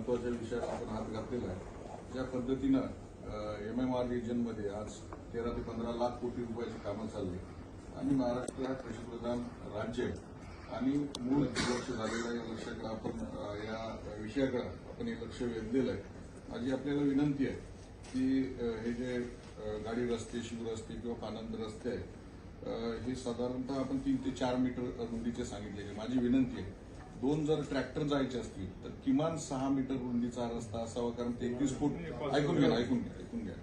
महत्त्वाच्या विषयात आपण हात घातलेला आहे. ज्या पद्धतीनं एम एम आर रिजनमध्ये आज तेरा ते पंधरा लाख कोटी रुपयाची कामं चालली आणि महाराष्ट्र हा कृषीप्रधान राज्य आहे. आणि मूळ दुर्लक्ष झालेलं आहे. या लक्षाकडे आपण या विषयाकडे आपण हे लक्ष वेधलेलं आहे. माझी आपल्याला विनंती आहे की हे जे गाडी रस्ते शिव रस्ते किंवा पानंद रस्ते आहेत हे साधारणतः आपण तीन ते चार मीटर रुंदीचे सांगितलेले माझी विनंती आहे दोन जर ट्रॅक्टर जायचे असतील तर किमान सहा मीटर रुंदीचा रस्ता असावा कारण तेहतीस फूट ऐकून घ्या ऐकून घ्या ऐकून घ्या.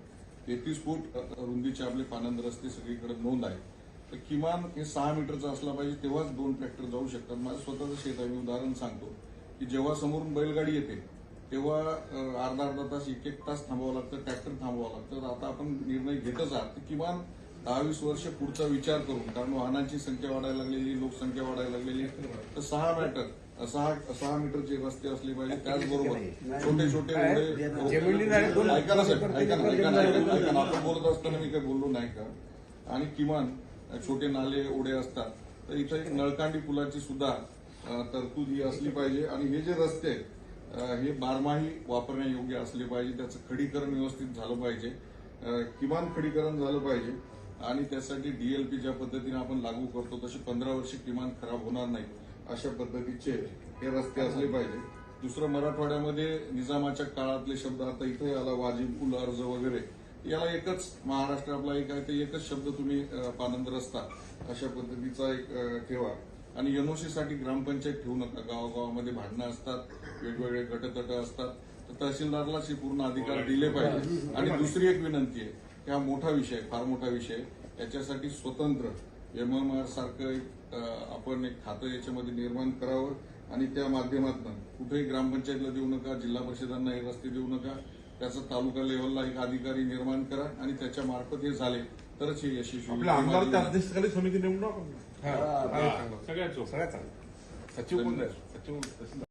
तेहतीस फूट रुंदीचे आपले पानंद रस्ते सगळीकडे नोंद आहे तर किमान हे सहा मीटरचा असला पाहिजे तेव्हाच दोन ट्रॅक्टर जाऊ शकतात. माझं स्वतःचं शेत आहे मी उदाहरण सांगतो की जेव्हा समोरून बैलगाडी येते तेव्हा अर्धा अर्धा तास एक एक तास थांबावं लागतं ट्रॅक्टर थांबवावं लागतं. तर आता आपण निर्णय घेतच आहात तर किमान दहा वीस वर्ष पुढचा विचार करून कारण वाहनांची संख्या वाढायला लागलेली लोकसंख्या वाढायला लागलेली तर सहा मीटर सहा सहा मीटरचे रस्ते असले पाहिजे त्याचबरोबर छोटे छोटे ओढे ऐका ना साहेब ऐका ना ऐका ना ऐका ना, ऐका ना आपण बोलत असताना मी काही बोललो नाही का? आणि किमान छोटे नाले ओढे असतात तर इथं एक नळकांडी पुलाची सुद्धा तरतूद ही असली पाहिजे. आणि हे जे रस्ते हे बारमाही वापरण्यायोग्य असले पाहिजे त्याचं खडीकरण व्यवस्थित झालं पाहिजे. किमान खडीकरण झालं पाहिजे. आणि त्यासाठी डीएलपी ज्या पद्धतीने आपण लागू करतो तसे पंधरा वर्ष किमान खराब होणार नाही अशा पद्धतीचे हे रस्ते असले पाहिजे. दुसरं मराठवाड्यामध्ये निजामाच्या काळातले शब्द आता इथे आला वाजिब पुल अर्ज वगैरे याला एकच महाराष्ट्र आपला एक आहे ते एकच शब्द तुम्ही पानंद रस्ता अशा पद्धतीचा एक ठेवा. आणि एनओसीसाठी ग्रामपंचायत ठेवू नका. गावागावामध्ये भांडणं असतात वेगवेगळे गटतट असतात. तर तहसीलदारला पूर्ण अधिकार दिले पाहिजे. आणि दुसरी एक विनंती आहे हा मोठा विषय फार मोठा विषय याच्यासाठी स्वतंत्र एम एम आर सारखं एक आपण एक खातं याच्यामध्ये निर्माण करावं आणि त्या माध्यमातून कुठेही ग्रामपंचायतला देऊ नका जिल्हा परिषदांना हे रस्ते देऊ नका त्याचा तालुका लेवलला एक अधिकारी निर्माण करा आणि त्याच्या मार्फत हे झाले. तरच हे यशस्वी. अध्यक्षतेखाली समिती नेमून चांगलं सचिव सचिव